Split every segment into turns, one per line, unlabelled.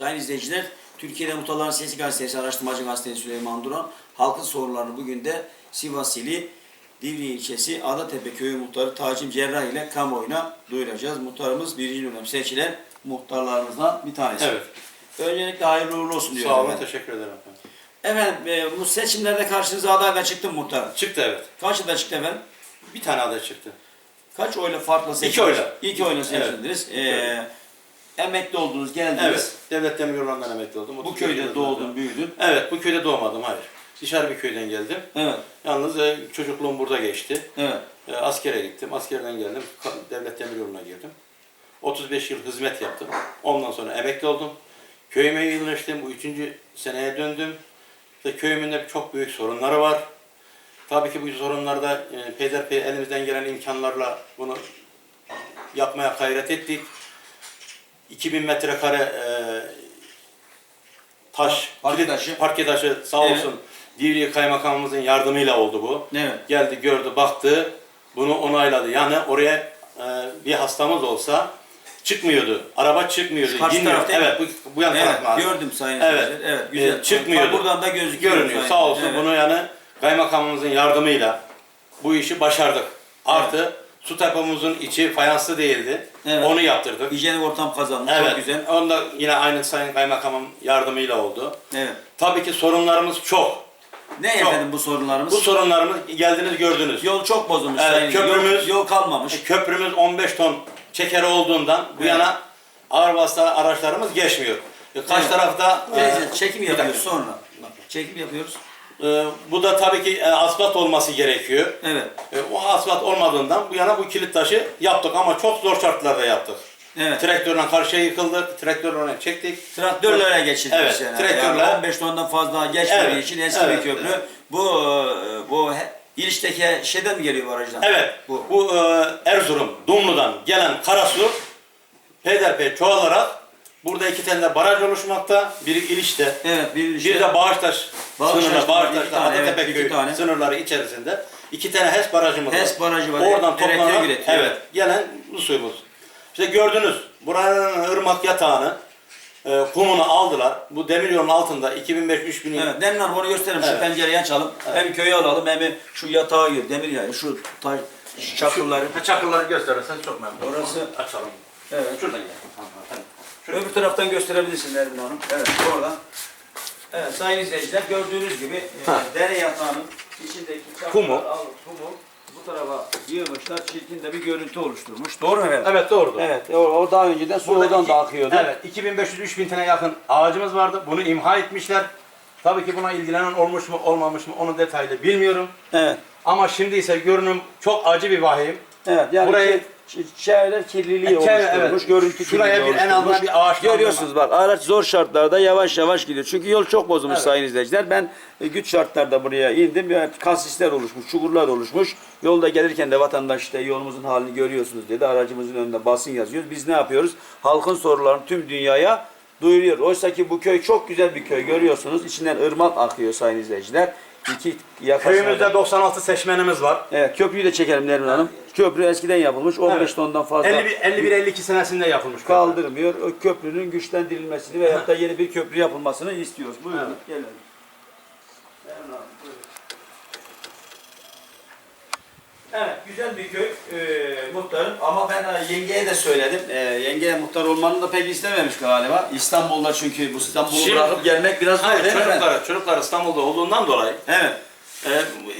Sayın izleyiciler, Türkiye'de Muhtarların Sesi Gazetesi, Araştırmacı Gazetesi Süleyman Duran, halkın sorunlarını bugün de Sivas ili Divri ilçesi Adatepe köyü muhtarı Tacim Cerrah ile kamuoyuna duyuracağız. Muhtarımız birinci dönem seçilen muhtarlarımızdan bir tanesi.
Evet.
Öncelikle hayırlı uğurlu olsun diyorum.
Sağ olun,
efendim.
teşekkür ederim efendim.
Efendim, e, bu seçimlerde karşınıza adayla çıktı mı muhtar?
Çıktı evet.
Kaç aday çıktı efendim?
Bir tane aday çıktı.
Kaç oyla farklı seçildiniz?
İki oyla.
İki oyla seçildiniz. E, emekli oldunuz, geldiniz.
Evet. Devlet Demiryolları'ndan emekli oldum.
Bu
35
köyde doğdun, büyüdün.
Evet, bu köyde doğmadım, hayır. Dışarı bir köyden geldim.
Evet,
Yalnız e, çocukluğum burada geçti.
evet.
E, askere gittim. Askerden geldim. Ka- Devlet Demiryolu'na girdim. 35 yıl hizmet yaptım. Ondan sonra emekli oldum. Köyüme yerleştim. Bu üçüncü seneye döndüm. İşte köyümün de çok büyük sorunları var. Tabii ki bu sorunlarda e, peyderpey elimizden gelen imkanlarla bunu yapmaya gayret ettik. 2000 metrekare e, taş,
Parke
kilit-
taşı.
parke taşı sağ
Evet.
olsun Divriği Kaymakamımızın yardımıyla oldu bu.
Evet.
Geldi, gördü, baktı, bunu onayladı. Yani oraya e, bir hastamız olsa çıkmıyordu. Araba çıkmıyordu.
Karşı taraf değil mi?
Evet, bu, bu yan
Evet,
taraf mahalle.
gördüm sayın
Evet.
Evet, güzel.
Ee, çıkmıyordu.
Buradan da gözüküyor.
Görünüyor.
sayın-
Sağ olsun
Evet.
bunu yani kaymakamımızın yardımıyla bu işi başardık. Artı su tapımızın içi fayanslı değildi.
Evet.
Onu yaptırdık.
Hijyenik ortam kazanmış.
Evet.
Çok güzel.
Onda yine aynı sayın kaymakamın yardımıyla oldu.
Evet.
Tabii ki sorunlarımız çok.
Ne
Çok.
efendim bu sorunlarımız?
Bu sorunlarımız geldiniz gördünüz.
Yol çok bozulmuş
Evet,
sayın.
köprümüz-
Yol, yol kalmamış.
Köprümüz 15 ton çekeri olduğundan bu
Evet.
yana ağır vasıta araçlarımız geçmiyor. E, Kaç
Evet.
tarafta
Neyse,
e,
çekim yapıyoruz sonra. Çekim yapıyoruz.
E, bu da tabii ki e, asfalt olması gerekiyor.
Evet.
E, o asfalt olmadığından bu yana bu kilit taşı yaptık ama çok zor şartlarda yaptık.
Evet.
Traktörle karşıya yıkıldık, traktörle çektik.
Traktörlere geçilmiş
Evet,
yani.
traktörler.
Yani 15 tondan fazla geçmediği
Evet,
için eski
evet,
bir köprü.
evet.
Bu e, bu İliç'teki şeyden mi geliyor barajdan?
Evet,
Bu.
bu, e, Erzurum, Dumlu'dan gelen karasu peyderpey çoğalarak burada iki tane de baraj oluşmakta. Biri İliç'te,
Evet, bir
bir de Bağıştaş
Bağıştaş iki
Bağıştaş'ta
tane, evet,
Atatepe
iki
köyü
tane.
sınırları içerisinde iki tane HES barajımız var.
HES barajı var,
Oradan
elektrik
toplanan,
üretiyor.
evet, gelen bu suyumuz. İşte gördünüz, buranın ırmak yatağını, e, kumunu aldılar. Bu demir yolun altında 2500-3000
Evet, Demir Hanım onu gösterelim. Şu
Evet.
pencereyi açalım. Hem köyü alalım hem şu yatağı, demir yağı, şu taş, şu çakılları.
Çakırları gösterirseniz çok memnun olurum.
Orası-
açalım.
Evet.
Şuradan gel. Ha, ha, tamam. Şuradan.
Öbür taraftan gösterebilirsin Erbil Hanım. Evet, oradan. Evet, sayın izleyiciler gördüğünüz gibi e, dere yatağının içindeki
Kumu.
alıp kumu bu tarafa yığmışlar. Çirkin de bir görüntü oluşturmuş. Doğru mu efendim?
Evet doğrudur.
Evet, o, o daha önceden su
Burada
oradan
iki-
da akıyordu.
Evet, 2500-3000 tane yakın ağacımız vardı. Bunu imha etmişler. Tabii ki buna ilgilenen olmuş mu olmamış mı onun detaylı bilmiyorum.
Evet.
Ama şimdi ise görünüm çok acı bir vahim.
Evet, yani
Burayı-
Burayı, çevreler kirliliği
E, çevre,
oluşturmuş,
evet.
görüntü
Şuraya
kirliliği
bir en azından bir ağaç
Görüyorsunuz bak araç zor şartlarda yavaş yavaş gidiyor. Çünkü yol çok bozulmuş
Evet.
sayın izleyiciler. Ben e, güç şartlarda buraya indim. Yani kasisler oluşmuş, çukurlar oluşmuş. Yolda gelirken de vatandaş işte yolumuzun halini görüyorsunuz dedi. Aracımızın önünde basın yazıyoruz. Biz ne yapıyoruz? Halkın sorularını tüm dünyaya duyuruyor. Oysa ki bu köy çok güzel bir köy görüyorsunuz. İçinden ırmak akıyor sayın izleyiciler. İki yaklaşık
Köyümüzde 96 seçmenimiz var.
Evet köprüyü de çekelim Nermin Hanım. Köprü eskiden yapılmış. 15
Evet.
tondan fazla
51-52 senesinde yapılmış.
kaldırmıyor. O köprünün güçlendirilmesini veyahut da yeni bir köprü yapılmasını istiyoruz. Buyurun
Evet.
gelelim. Nermin Hanım, buyurun. Evet, güzel bir köy e, muhtarım ama ben e, yengeye de söyledim. E, yengeye muhtar olmanı da pek istememiş galiba. İstanbul'da çünkü bu İstanbul'u
Şimdi-
bırakıp gelmek biraz zor
Hayır,
değil mi? efendim?
çocuklar, çocuklar İstanbul'da olduğundan dolayı
Evet.
e,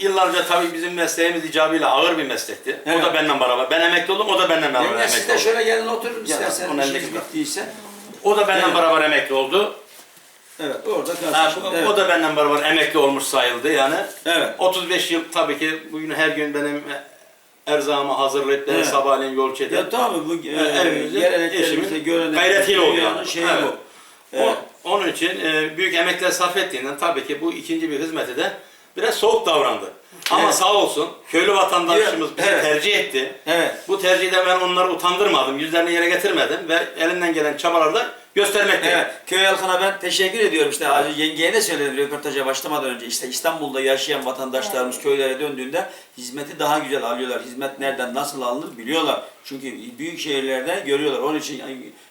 yıllarca tabii bizim mesleğimiz icabıyla ağır bir meslekti.
Evet.
O da benden beraber. Ben emekli oldum, o da benden beraber
Yenge siz
emekli
de
oldu.
şöyle gelin oturun
Gel,
istersen
onun
işiniz
elindeki-
bittiyse.
O da benden
Evet.
beraber emekli oldu.
Evet, orada
Ha,
karşılaştık.
o-
Evet.
O da benden beraber emekli olmuş sayıldı yani.
Evet.
35 yıl tabii ki bugün her gün benim erzağımı hazırlayıp beni
Evet.
sabahleyin yol çekip
Ya tabii bu e,
eşimin
göreneklerimizde
gayretiyle oluyor
dünyanın şeyi
Evet.
bu. Evet.
O- onun için e, büyük emekler sarf ettiğinden tabii ki bu ikinci bir hizmete de biraz soğuk davrandı. Ama
Evet.
sağ olsun köylü vatandaşımız bizi
Evet.
tercih etti.
Evet.
Bu tercihde ben onları utandırmadım, yüzlerini yere getirmedim ve elinden gelen göstermekteyim.
Evet, köy halkına ben teşekkür ediyorum. İşte az yengeye de söyledim röportaja başlamadan önce. İşte İstanbul'da yaşayan vatandaşlarımız köylere döndüğünde hizmeti daha güzel alıyorlar. Hizmet nereden nasıl alınır biliyorlar. Çünkü büyük şehirlerde görüyorlar. Onun için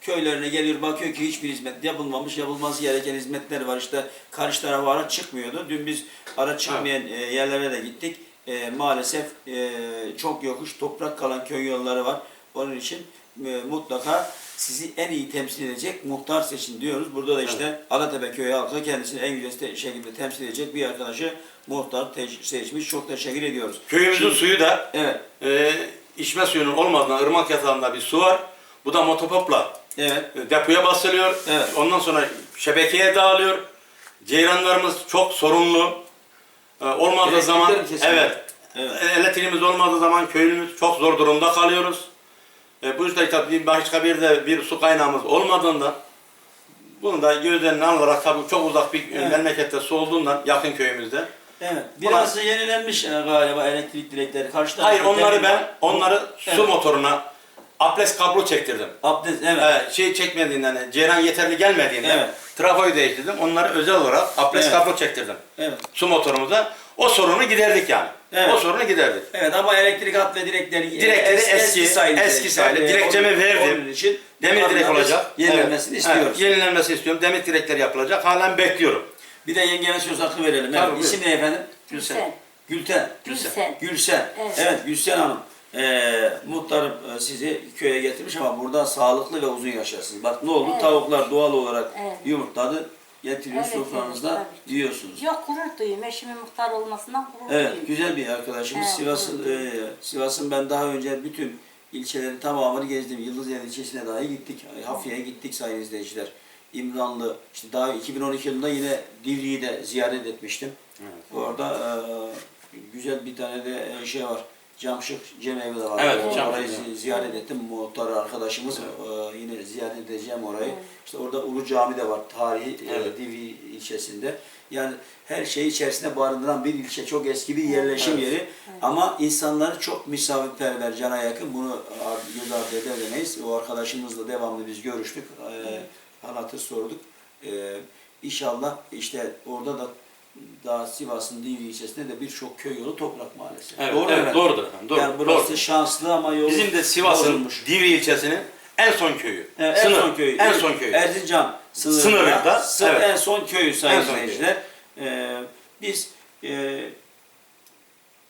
köylerine geliyor bakıyor ki hiçbir hizmet yapılmamış. Yapılması gereken hizmetler var. İşte karşı tarafa araç çıkmıyordu. Dün biz araç çıkmayan e, yerlere de gittik. E, maalesef e, çok yokuş, toprak kalan köy yolları var. Onun için e, mutlaka sizi en iyi temsil edecek muhtar seçin diyoruz. Burada da işte Alatepe köyü halkı kendisini en güzel şekilde temsil edecek bir arkadaşı muhtar seçmiş. Çok teşekkür ediyoruz.
Köyümüzün
Şimdi-
suyu da
Evet,
e, içme suyunun olmadığından ırmak yatağında bir su var. Bu da motopopla
evet,
e, depoya basılıyor.
Evet.
Ondan sonra şebekeye dağılıyor. Ceyranlarımız çok sorunlu. E, olmadığı
Elektrikler
zaman evet,
evet.
E, elektriğimiz olmadığı zaman köylümüz çok zor durumda kalıyoruz. E, bu yüzden tabii başka bir de bir su kaynağımız olmadığından bunu da göz önüne alarak tabii çok uzak bir
Evet.
memlekette su olduğundan yakın köyümüzde.
Evet. Biraz da yenilenmiş e, galiba elektrik direkleri. Karşı
Hayır onları ben onları su
Evet.
motoruna aples kablo çektirdim.
Abdest, evet.
Ee, şey çekmediğinden, yani ceyran yeterli gelmediğinden
Evet.
trafoyu değiştirdim. Onları özel olarak aples
Evet.
kablo çektirdim.
Evet.
Su motorumuza. O sorunu giderdik yani.
Evet.
O sorunu giderdik.
Evet ama elektrik hat ve direkleri
Direkleri
es-
eski, eski sayılır.
Ee,
Direkçemi
onun-
verdim.
Onun için
Demir direk olacak.
Yenilenmesini
Evet.
istiyoruz.
Evet, yenilenmesi istiyorum. Demir direkler yapılacak. Halen bekliyorum.
Bir de yengeme söz hakkı verelim.
Tabii,
Evet.
buyur.
İsim ne efendim?
Gülsen.
Gülten.
Gülsen.
Gülsen.
Evet.
Evet, Gülsen Hanım. Ee, e, sizi köye getirmiş ama burada sağlıklı ve uzun yaşarsınız. Bak ne oldu?
Evet.
Tavuklar doğal olarak
Evet.
yumurtladı. Getiriyor
Evet,
sofranızda
evet, tabii.
yiyorsunuz.
Yok gurur duyuyorum. Eşimin muhtar olmasından gurur
Evet,
duyuyorum.
güzel bir arkadaşımız.
Evet,
Sivas'ın
evet.
e, Sivas'ın ben daha önce bütün ilçelerin tamamını gezdim. Yıldızeli ilçesine dahi gittik. Hafiye'ye gittik sayın izleyiciler. İmranlı, işte daha 2012 yılında yine Divri'yi de ziyaret etmiştim. Orada e, güzel bir tane de e, şey var. Camşık Cemevi de var.
Evet,
E,
Camşık,
Orayı
evet.
zi- ziyaret ettim. Muhtar arkadaşımız e, yine ziyaret edeceğim orayı.
Evet.
İşte orada Ulu Cami de var. Tarihi e,
Evet.
Divri ilçesinde. Yani her şeyi içerisinde barındıran bir ilçe. Çok eski bir yerleşim
Evet.
yeri. Ama insanları çok misafirperver, cana yakın. Bunu göz ardı edemeyiz. O arkadaşımızla devamlı biz görüştük. E, hal hatır sorduk. E, inşallah işte orada da daha Sivas'ın Divri ilçesinde de birçok köy yolu toprak mahallesi.
Evet,
Doğru
evet,
efendim?
doğrudur efendim. Doğru,
yani burası
doğru.
şanslı ama yol
Bizim de Sivas'ın
bozulmuş.
Divri ilçesinin en son köyü.
Evet, en
Sınır,
son köyü.
En son köyü.
Erzincan sınırında.
Sınırında,
Sınır-
evet.
En son köyü sayın
En son
izleyiciler. Ee, biz e,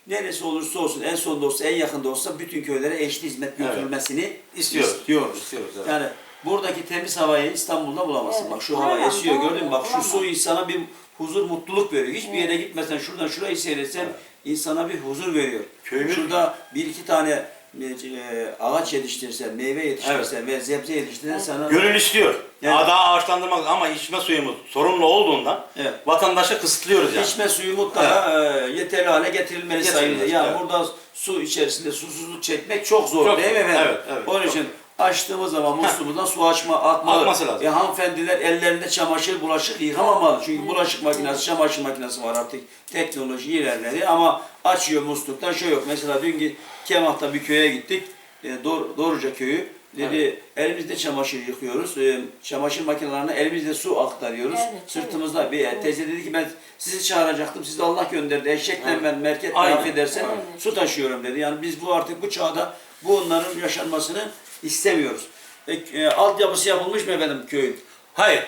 neresi olursa olsun, en sonda olsa, en yakında olsa bütün köylere eşit hizmet
Evet.
götürülmesini
İstiyoruz.
istiyoruz.
İstiyoruz, evet.
Yani buradaki temiz havayı İstanbul'da bulamazsın.
Evet.
Bak şu hava
Aynen,
esiyor
doğru,
gördün mü? Bak şu
bulamam.
su insana bir huzur, mutluluk veriyor. Hiçbir
Evet.
yere gitmesen şuradan şurayı seyretsen insana bir huzur veriyor.
Köyümüz-
Şurada bir iki tane e, ağaç yetiştirsen, meyve yetiştirsen ve sebze yetiştirsen
Evet.
sana
Gönül istiyor.
Yani-
Daha ağaçlandırmak ama içme suyumuz sorunlu olduğundan
Evet.
vatandaşı kısıtlıyoruz yani.
İçme suyu mutlaka e, yeterli hale getirilmeli
Getirilmeli,
sayılır. Yani
evet.
burada su içerisinde susuzluk çekmek çok zor
Çok
değil mi efendim?
Evet, evet,
Onun
çok.
için açtığımız zaman musluğumuzdan su açma atmalı.
Atması lazım.
E, hanımefendiler ellerinde çamaşır, bulaşık yıkamamalı. Çünkü bulaşık makinesi, çamaşır makinesi var artık. Teknoloji ilerledi ama açıyor musluktan şey yok. Mesela dün Kemah'ta bir köye gittik. E, Dor, Doruca köyü. Dedi elimizde çamaşır yıkıyoruz. E, çamaşır makinelerine elimizde su aktarıyoruz.
Evet,
Sırtımızda bir teyze dedi ki ben sizi çağıracaktım. Sizi Allah gönderdi. Eşekten
Evet.
ben merket
Aynen.
affedersen
Evet.
su taşıyorum dedi. Yani biz bu artık bu çağda bunların yaşanmasını istemiyoruz. E, e, altyapısı yapılmış mı efendim köyün?
Hayır.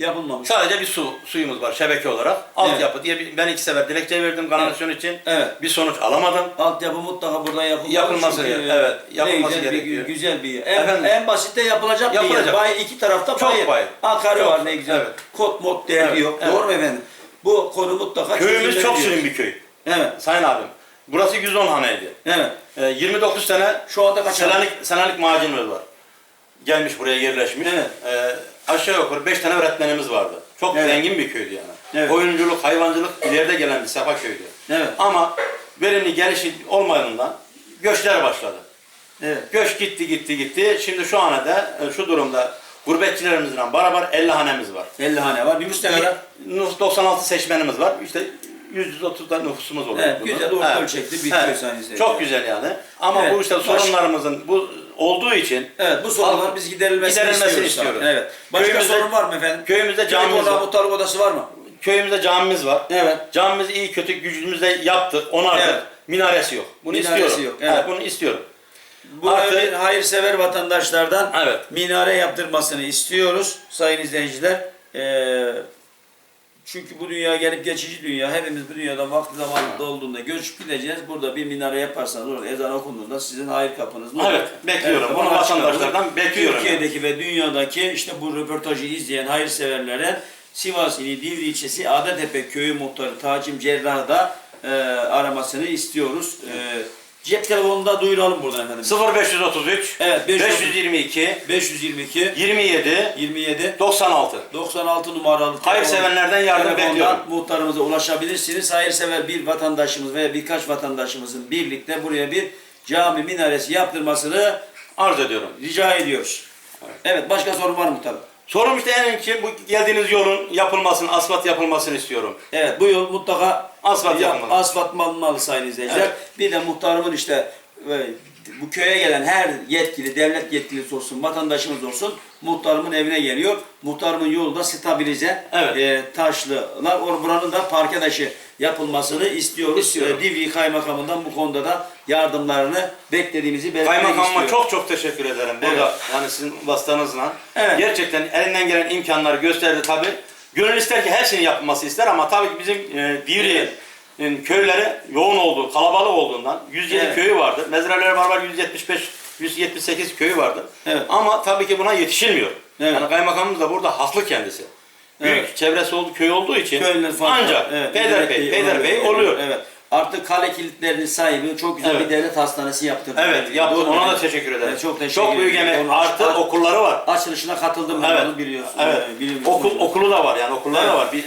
Yapılmamış.
Sadece bir su suyumuz var şebeke olarak. Altyapı diye bir, ben iki sefer dilekçe verdim kanalizasyon için.
Evet.
Bir sonuç alamadım.
Altyapı mutlaka burada yapılmalı.
Yapılması
Çünkü, e,
evet, yapılması
güzel
gerekiyor.
Bir, güzel bir yer. En,
Efendim?
en basitte yapılacak, bir yer.
Yapılacak.
Bay, iki tarafta
Çok
bayır.
bayır.
Akarı var ne güzel.
Evet.
Kot mod derdi
Evet,
yok.
evet.
Doğru mu efendim? Bu konu mutlaka
Köyümüz çok şirin bir köy.
Evet.
Sayın abim. Burası 110 haneydi.
Evet.
Ee, 29 sene
Şu anda kaç
Selanik, Selanik macunumuz var. Gelmiş buraya yerleşmiş.
Evet.
Ee, aşağı yukarı 5 tane öğretmenimiz vardı. Çok
Evet.
zengin bir köydü yani.
Evet.
Oyunculuk, hayvancılık ileride gelen bir sefa köydü.
Evet.
Ama verimli gelişi olmadığından göçler başladı.
Evet.
Göç gitti gitti gitti. Şimdi şu ana da e, şu durumda gurbetçilerimizle beraber 50 hanemiz var.
50 hane var. Ne kadar?
Nüfus 96 seçmenimiz var. İşte 130 da nüfusumuz oluyor.
Evet,
burada.
güzel, orta ölçekli bir köy izleyiciler.
Çok güzel yani. Ama
Evet,
bu işte sorunlarımızın, bu olduğu için
Evet bu sorunlar biz giderilmesini,
giderilmesini
istiyoruz.
istiyoruz.
Evet. Başka
Köyümüzde-
sorun var mı efendim?
köyümüzde camimiz var.
muhtarlık odası var mı?
köyümüzde camimiz var.
Evet.
Camimizi iyi kötü gücümüzle yaptık, onardık.
Evet.
Minaresi yok. Bunu
Minaresi
istiyorum.
yok, evet.
Evet, bunu istiyorum.
Bu
Artı-
bir hayırsever vatandaşlardan
Evet.
minare yaptırmasını istiyoruz sayın izleyiciler. Ee, çünkü bu dünya gelip geçici dünya. Hepimiz bu dünyadan vakti zamanında olduğunda göçüp gideceğiz. Burada bir minare yaparsanız orada ezan okunduğunda sizin hayır kapınız ne?
Evet, bekliyorum. Bunu
bunu
vatandaşlardan bekliyorum
Türkiye'deki ve dünyadaki işte bu röportajı izleyen hayırseverlere Sivas ili Divri ilçesi Adatepe köyü muhtarı Tacim Cerrah'ı da e, aramasını istiyoruz. E, cep telefonunda duyuralım buradan efendim.
0533
Evet, 532
522
522
27
27
96
96 numaralı
Hayırseverlerden yardım
telefondan
bekliyorum.
muhtarımıza ulaşabilirsiniz. Hayırsever bir vatandaşımız veya birkaç vatandaşımızın birlikte buraya bir cami minaresi yaptırmasını
arz ediyorum.
rica ediyoruz. Evet, başka sorun var mı muhtarım?
Sorum işte en önemlisi bu geldiğiniz yolun yapılmasını, asfalt yapılmasını istiyorum.
Evet, bu yol mutlaka
Asfalt
yap-
yapılmalı.
asfaltlanmalı sayın izleyiciler.
Evet.
Bir de muhtarımın işte e, bu köye gelen her yetkili, devlet yetkilisi olsun, vatandaşımız olsun, muhtarımın evine geliyor. Muhtarımın yolu da stabilize,
Evet.
e, taşlılar. Or buranın da parke taşı yapılmasını istiyoruz.
İstiyorum.
E, Divri Kaymakamından bu konuda da yardımlarını beklediğimizi belirtmek
Kaymakamıma
istiyorum.
çok çok teşekkür ederim. Burada yani sizin vasıtanızla.
Evet.
Gerçekten elinden gelen imkanları gösterdi tabi. Gönül ister ki hepsinin yapılması ister ama tabii ki bizim e, Divri'nin köyleri yoğun olduğu, kalabalık olduğundan 107
Evet.
köyü vardı. Mezraları var var 175 178 köyü vardı.
Evet.
Ama tabii ki buna yetişilmiyor.
Evet.
Yani kaymakamımız da burada haklı kendisi. Büyük
Evet.
çevresi olduğu köy olduğu için ancak
Evet,
Peyder Bey,
devlet
Peyder Bey oluyor.
Evet. Artık kale kilitlerinin sahibi çok güzel
Evet.
bir devlet hastanesi yaptırdı.
Evet, yaptı.
Doğru
Ona da teşekkür ederim.
Evet, çok teşekkür
Çok büyük emek. Artı okulları var.
Açılışına katıldım
Evet.
onu biliyorsun.
Evet.
Ee, biliyorum.
Okul okulu da var yani okulları
Evet.
da var. Bir,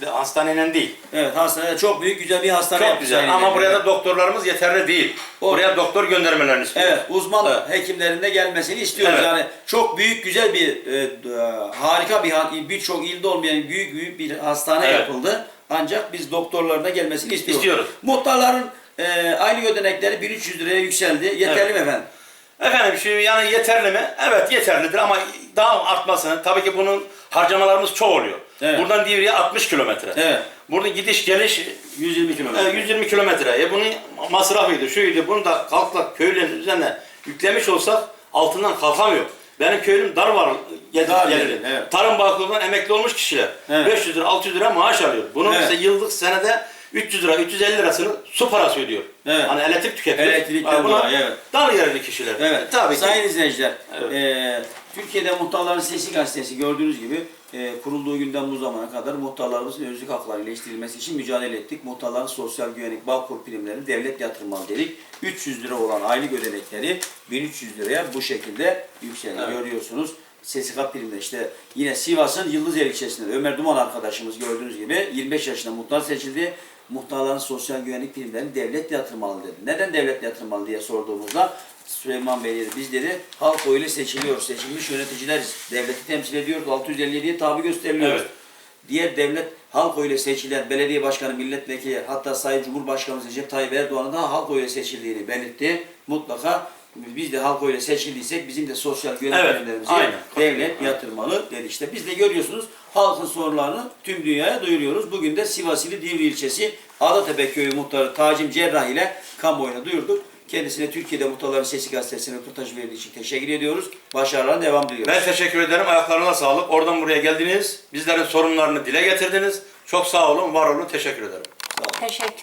bir hastaneyle değil.
Evet hastane çok büyük güzel bir hastane
Çok güzel. Ama
izleyiciler.
buraya da doktorlarımız yeterli değil.
O-
Buraya doktor göndermelerini istiyoruz.
Evet, uzman hekimlerin de gelmesini istiyoruz.
Evet.
Yani çok büyük, güzel bir, e, e, harika bir, birçok ilde olmayan büyük büyük bir hastane
Evet.
yapıldı. Ancak biz doktorların da gelmesini istiyoruz.
İstiyoruz.
Muhtarların e, aylık ödenekleri 1300 liraya yükseldi. Yeterli
Evet.
mi efendim?
Efendim şimdi yani yeterli mi? Evet yeterlidir ama daha artmasını tabii ki bunun harcamalarımız çok oluyor.
Evet.
Buradan Divri'ye 60 kilometre.
Evet.
Burada gidiş geliş
120 kilometre.
e, 120 kilometre. E bunun masrafıydı, şuydu. Bunu da kalkla köylerin üzerine yüklemiş olsak altından kalkamıyor. Benim köylüm dar var. Gelir,
Dar gelir. evet.
Tarım Bağkur'dan emekli olmuş kişiler.
Evet.
500 lira, 600 lira maaş alıyor. Bunun
Evet.
ise yıllık senede 300 lira, 350 lirasını su parası ödüyor.
Evet.
Hani elektrik tüketiyor.
Elektrikten
Ha, buna
dolayı, evet.
Dar gelirli kişiler.
Evet.
Tabii ki.
Sayın izleyiciler,
Evet.
e, Türkiye'de Muhtarların Sesi Gazetesi gördüğünüz gibi e, kurulduğu günden bu zamana kadar muhtarlarımızın özlük hakları iyileştirilmesi için mücadele ettik. Muhtarların sosyal güvenlik Bağkur primlerini devlet yatırmalı dedik. 300 lira olan aylık ödenekleri 1300 liraya bu şekilde yükseldi.
Evet.
Görüyorsunuz. SSK primleri işte yine Sivas'ın Yıldızeli ilçesinde Ömer Duman arkadaşımız gördüğünüz gibi 25 yaşında muhtar seçildi. Muhtarların sosyal güvenlik primlerini devlet yatırmalı dedi. Neden devlet yatırmalı diye sorduğumuzda Süleyman Bey dedi, biz dedi halk oyuyla seçiliyor, seçilmiş yöneticileriz. Devleti temsil ediyoruz, 657'ye tabi gösteriliyoruz.
Evet.
Diğer devlet halk oyuyla seçilen belediye başkanı, milletvekili hatta Sayın Cumhurbaşkanımız Recep Tayyip Erdoğan'ın da halk oyuyla seçildiğini belirtti. Mutlaka biz de halk oyuyla seçildiysek bizim de sosyal güvenlik
Evet,
primlerimizi
aynen.
devlet yatırmalı dedi işte. Biz de görüyorsunuz halkın sorunlarını tüm dünyaya duyuruyoruz. Bugün de Sivas ili Divri ilçesi Adatepe köyü muhtarı Tacim Cerrah ile kamuoyuna duyurduk. Kendisine Türkiye'de Muhtarların Sesi gazetesine röportaj verdiği için teşekkür ediyoruz. Başarılarına devam diliyoruz.
Ben teşekkür ederim. Ayaklarına sağlık. Oradan buraya geldiniz. Bizlerin sorunlarını dile getirdiniz. Çok sağ olun, var olun. Teşekkür ederim.
Teşekkür